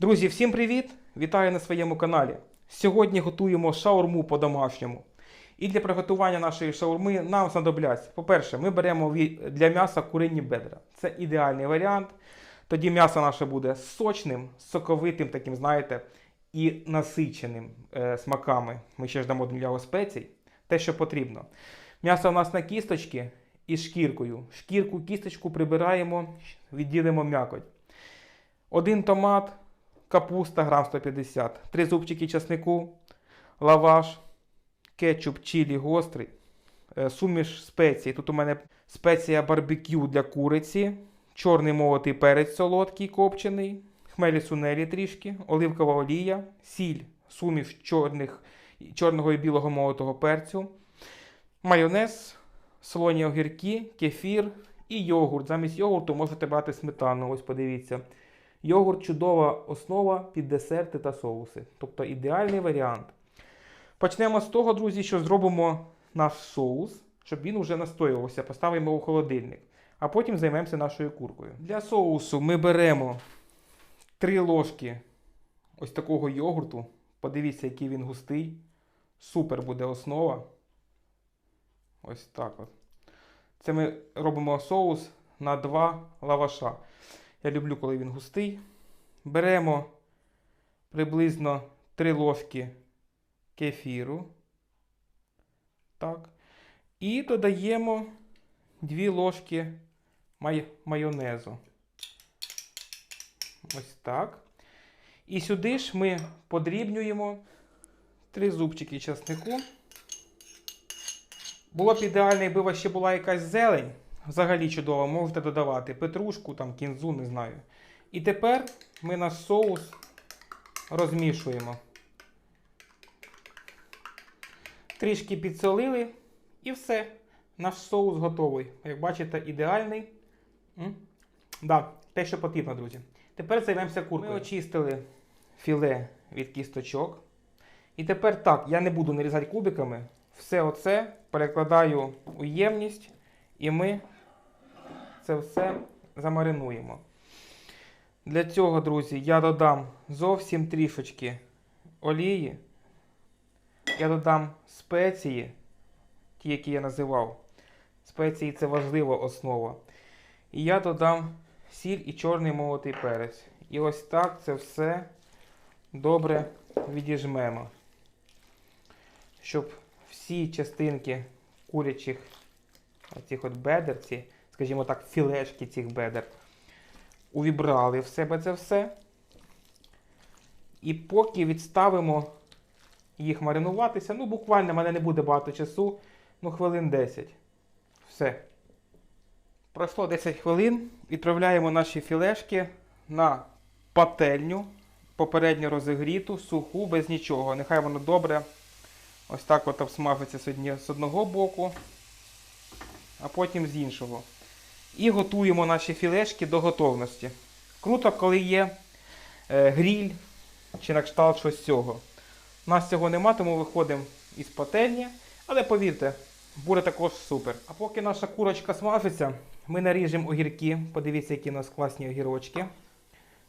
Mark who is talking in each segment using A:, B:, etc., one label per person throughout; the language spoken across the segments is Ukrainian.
A: Друзі, всім привіт! Вітаю на своєму каналі. Сьогодні готуємо шаурму по-домашньому. І для приготування нашої шаурми нам знадобляться. По-перше, ми беремо для м'яса куринні бедра. Це ідеальний варіант. Тоді м'ясо наше буде сочним, соковитим, таким, знаєте, і насиченим е, смаками. Ми ще ж дамо для нього спецій. Те, що потрібно. М'ясо у нас на кісточки із шкіркою. Шкірку, кісточку прибираємо, відділимо м'якоть. Один томат, капуста грам 150, три зубчики часнику, лаваш, кетчуп, чилі гострий, е, суміш спецій. Тут у мене спеція барбекю для куриці, чорний молотий перець солодкий, копчений, хмелі сунелі трішки, оливкова олія, сіль, суміш чорних, чорного і білого молотого перцю, майонез, солоні огірки, кефір і йогурт. Замість йогурту можете брати сметану. Ось подивіться. Йогурт чудова основа під десерти та соуси. Тобто ідеальний варіант. Почнемо з того, друзі, що зробимо наш соус, щоб він уже настоювався. Поставимо у холодильник. А потім займемося нашою куркою. Для соусу ми беремо 3 ложки ось такого йогурту. Подивіться, який він густий. Супер буде основа. Ось так от. Це ми робимо соус на 2 лаваша. Я люблю, коли він густий. Беремо приблизно 3 ложки кефіру. Так. І додаємо 2 ложки май- майонезу. Ось так. І сюди ж ми подрібнюємо 3 зубчики часнику. Було б ідеально, якби у вас ще була якась зелень. Взагалі чудово, можете додавати петрушку, там, кінзу, не знаю. І тепер ми наш соус розмішуємо. Трішки підсолили і все. Наш соус готовий. Як бачите, ідеальний. М? Да, те, що потрібно, друзі. Тепер займемося куркою. Ми очистили філе від кісточок. І тепер так, я не буду нарізати кубиками. Все оце перекладаю у ємність, і ми це все замаринуємо. Для цього, друзі, я додам зовсім трішечки олії. Я додам спеції, ті, які я називав. Спеції це важлива основа. І я додам сіль і чорний молотий перець. І ось так це все добре відіжмемо. Щоб всі частинки курячих оцих от бедер, ці, скажімо так, філешки цих бедер, увібрали в себе це все. І поки відставимо їх маринуватися, ну буквально в мене не буде багато часу, ну хвилин 10. Все. Пройшло 10 хвилин. Відправляємо наші філешки на пательню, попередньо розігріту, суху, без нічого. Нехай воно добре. Ось так от обсмажиться з одного боку, а потім з іншого. І готуємо наші філешки до готовності. Круто, коли є е, гріль чи на кшталт щось цього. У нас цього нема, тому виходимо із пательні. Але повірте, буде також супер. А поки наша курочка смажиться, ми наріжемо огірки. Подивіться, які у нас класні огірочки.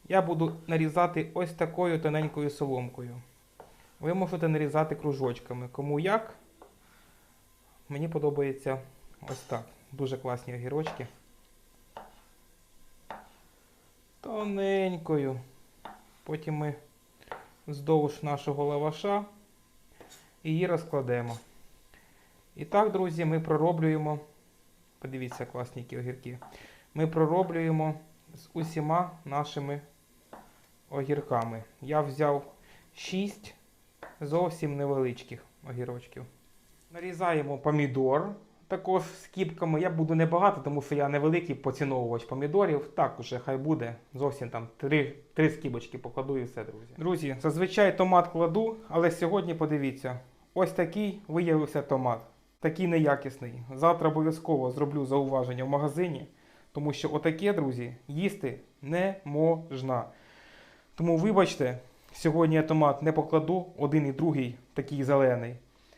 A: Я буду нарізати ось такою тоненькою соломкою. Ви можете нарізати кружочками. Кому як. Мені подобається ось так. Дуже класні огірочки. Тоненькою. Потім ми вздовж нашого лаваша її розкладемо. І так, друзі, ми пророблюємо. Подивіться, класні огірки. Ми пророблюємо з усіма нашими огірками. Я взяв 6 зовсім невеличких огірочків. Нарізаємо помідор. Також з кіпками. Я буду небагато, тому що я невеликий поціновувач помідорів. Так уже хай буде. Зовсім там три, три скибочки покладу і все, друзі. Друзі, зазвичай томат кладу, але сьогодні подивіться, ось такий виявився томат. Такий неякісний. Завтра обов'язково зроблю зауваження в магазині, тому що отаке, друзі, їсти не можна. Тому вибачте, сьогодні я томат не покладу, один і другий такий зелений.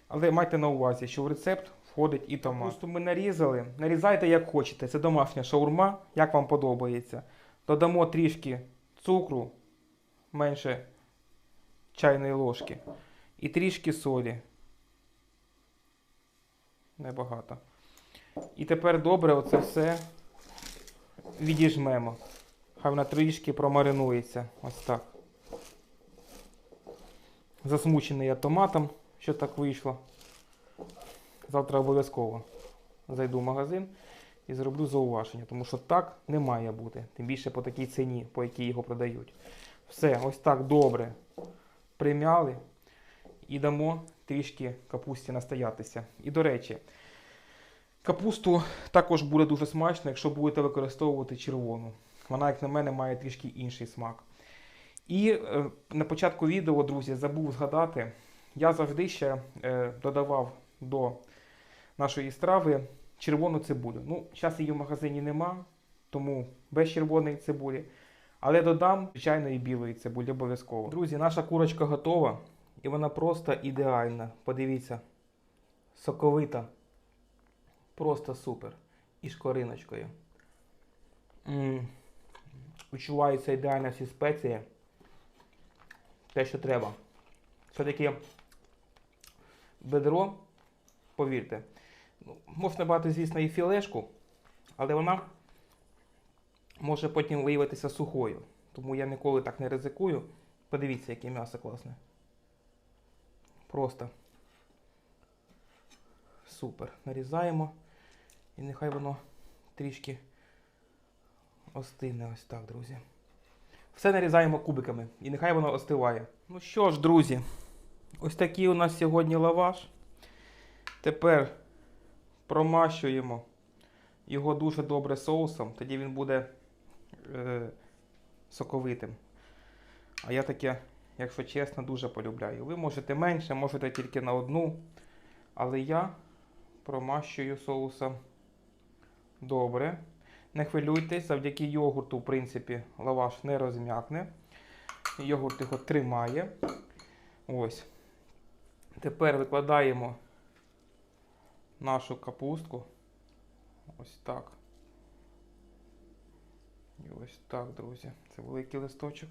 A: Але майте на увазі, що в рецепт входить і томат. Просто ми нарізали. Нарізайте як хочете. Це домашня шаурма, як вам подобається. Додамо трішки цукру, менше чайної ложки. І трішки солі. Небагато. І тепер добре оце все відіжмемо. Хай вона трішки промаринується. Ось так. Засмучений я томатом, що так вийшло. Завтра обов'язково зайду в магазин і зроблю зауваження, тому що так не має бути. Тим більше по такій ціні, по якій його продають. Все, ось так добре примяли і дамо трішки капусті настоятися. І до речі, капусту також буде дуже смачно, якщо будете використовувати червону. Вона, як на мене, має трішки інший смак. І е, на початку відео, друзі, забув згадати, я завжди ще е, додавав до нашої страви червону цибулю. Ну, зараз її в магазині нема, тому без червоної цибулі. Але додам звичайної білої цибулі обов'язково. Друзі, наша курочка готова і вона просто ідеальна. Подивіться, соковита. Просто супер. І шкориночкою. м Відчуваються ідеально всі спеції. Те, що треба. Все-таки бедро, повірте, можна брати, звісно, і філешку, але вона може потім виявитися сухою. Тому я ніколи так не ризикую. Подивіться, яке м'ясо класне. Просто супер. Нарізаємо. І нехай воно трішки остине ось так, друзі. Все нарізаємо кубиками і нехай воно остиває. Ну що ж, друзі, ось такий у нас сьогодні лаваш. Тепер промащуємо його дуже добре соусом, тоді він буде е, соковитим. А я таке, якщо чесно, дуже полюбляю. Ви можете менше, можете тільки на одну. Але я промащую соусом добре. Не хвилюйтесь, завдяки йогурту, в принципі, лаваш не розм'якне. Йогурт його тримає. Ось. Тепер викладаємо нашу капустку. Ось так. І ось так, друзі. Це великий листочок.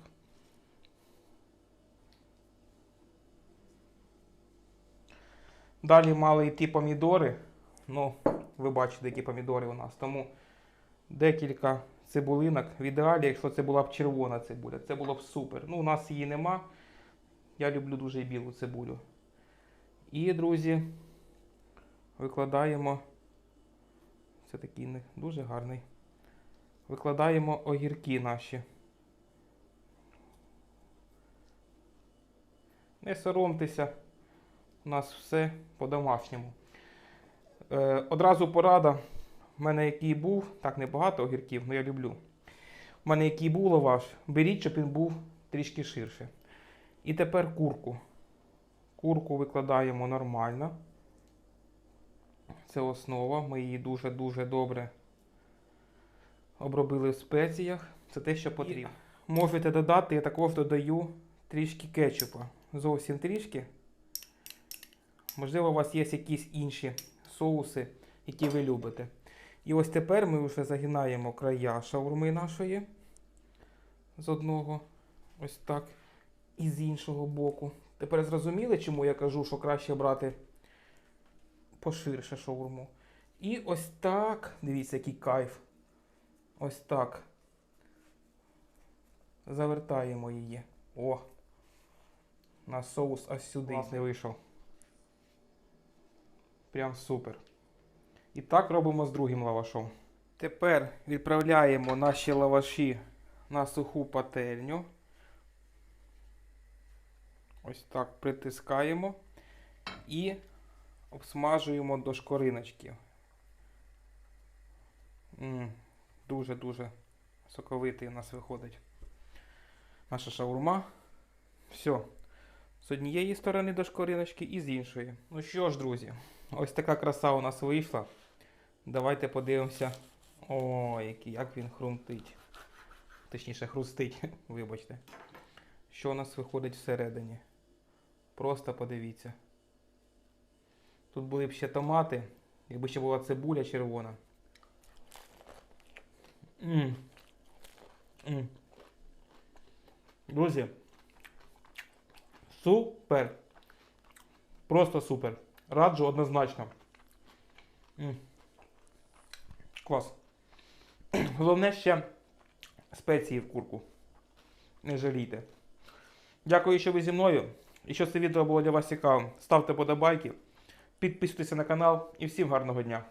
A: Далі мали йти помідори. Ну, ви бачите, які помідори у нас. Тому декілька цибулинок. В ідеалі, якщо це була б червона цибуля, це було б супер. Ну, у нас її нема. Я люблю дуже білу цибулю. І, друзі, викладаємо. Це такий не дуже гарний. Викладаємо огірки наші. Не соромтеся, у нас все по-домашньому. Е, одразу порада. У мене який був, так небагато огірків, але я люблю. У мене який був лаваш, беріть, щоб він був трішки ширше. І тепер курку. Курку викладаємо нормально. Це основа. Ми її дуже-дуже добре обробили в спеціях. Це те, що потрібно. Можете додати, я також додаю трішки кетчупа. Зовсім трішки. Можливо, у вас є якісь інші соуси, які ви любите. І ось тепер ми вже загинаємо края шаурми нашої з одного, ось так, і з іншого боку. Тепер зрозуміли, чому я кажу, що краще брати поширше шаурму. І ось так, дивіться, який кайф. Ось так. Завертаємо її. О! У нас соус аж сюди не вийшов. Прям супер. І так робимо з другим лавашом. Тепер відправляємо наші лаваші на суху пательню. Ось так притискаємо і обсмажуємо до шкориночки. Дуже-дуже соковитий у нас виходить наша шаурма. Все. З однієї сторони до шкориночки і з іншої. Ну що ж, друзі, ось така краса у нас вийшла. Давайте подивимося. О, який, як він хрумтить. Точніше, хрустить, вибачте. Що у нас виходить всередині? Просто подивіться. Тут були б ще томати, якби ще була цибуля червона. М. М. Друзі, Супер. Просто супер. Раджу однозначно. М. Клас. Головне ще спеції в курку. Не жалійте. Дякую, що ви зі мною. Якщо це відео було для вас цікавим, ставте подобайки, підписуйтесь на канал і всім гарного дня.